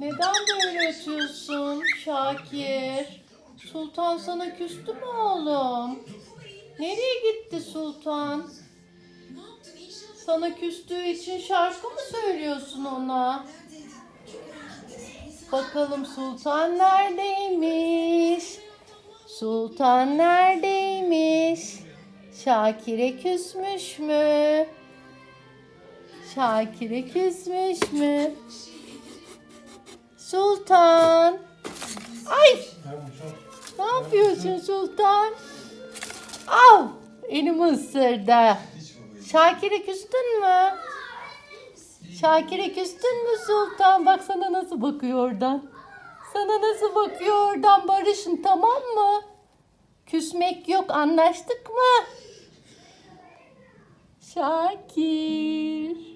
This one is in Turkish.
Neden böyle ötüyorsun Şakir? Sultan sana küstü mü oğlum? Nereye gitti Sultan? Sana küstüğü için şarkı mı söylüyorsun ona? Bakalım Sultan neredeymiş? Sultan neredeymiş? Şakir'e küsmüş mü? Şakir'e küsmüş mü? Sultan. Ay! Ne yapıyorsun Sultan? Av! Elimi ısırdı. Şakir'e küstün mü? Şakir'e küstün mü Sultan? Bak sana nasıl bakıyor oradan. Sana nasıl bakıyor oradan barışın tamam mı? Küsmek yok anlaştık mı? Şakir.